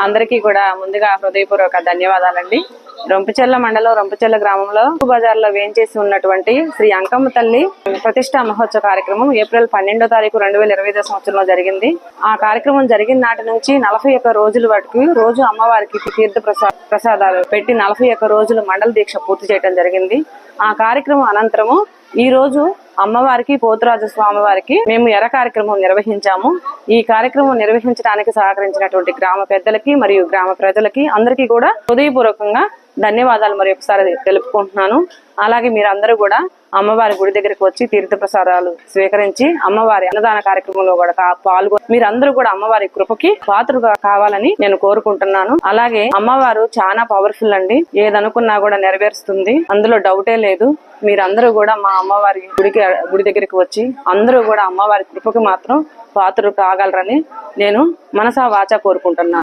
అందరికీ కూడా ముందుగా హృదయపూర్వక ధన్యవాదాలండి. రొంపచెల్ల మండలం రొంపచెల్ల గ్రామంలో బజార్లో వేంచేసి ఉన్నటువంటి శ్రీ అంకమ్మ తల్లి ప్రతిష్టా మహోత్సవ కార్యక్రమం ఏప్రిల్ పన్నెండో తారీఖు రెండు వేల ఇరవై సంవత్సరంలో జరిగింది. ఆ కార్యక్రమం జరిగిన నాటి నుంచి నలభై ఒక్క రోజుల వరకు రోజు అమ్మవారికి తీర్థ ప్రసా- ప్రసాదాలు పెట్టి నలభై ఒక్క రోజులు మండల దీక్ష పూర్తి చేయడం జరిగింది. ఆ కార్యక్రమం అనంతరము ఈ రోజు అమ్మవారికి పోతురాజు స్వామి వారికి మేము ఎర కార్యక్రమం నిర్వహించాము. ఈ కార్యక్రమం నిర్వహించడానికి సహకరించినటువంటి గ్రామ పెద్దలకి మరియు గ్రామ ప్రజలకి అందరికీ కూడా హృదయపూర్వకంగా ధన్యవాదాలు మరి ఒకసారి తెలుపుకుంటున్నాను. అలాగే మీరందరూ కూడా అమ్మవారి గుడి దగ్గరికి వచ్చి తీర్థ ప్రసాదాలు స్వీకరించి అమ్మవారి అన్నదాన కార్యక్రమంలో కూడా కా- పాల్గొని మీరందరూ కూడా అమ్మవారి కృపకి పాత్రగా కావాలని నేను కోరుకుంటున్నాను. అలాగే అమ్మవారు చాలా పవర్ఫుల్ అండి. ఏదనుకున్నా కూడా నెరవేరుస్తుంది. అందులో డౌటే లేదు. మీరందరూ కూడా మా అమ్మవారి గుడికి గుడి దగ్గరికి వచ్చి అందరూ కూడా అమ్మవారి కృపకి మాత్రం పాత్రలు కాగలరని నేను మనసా వాచా కోరుకుంటున్నాను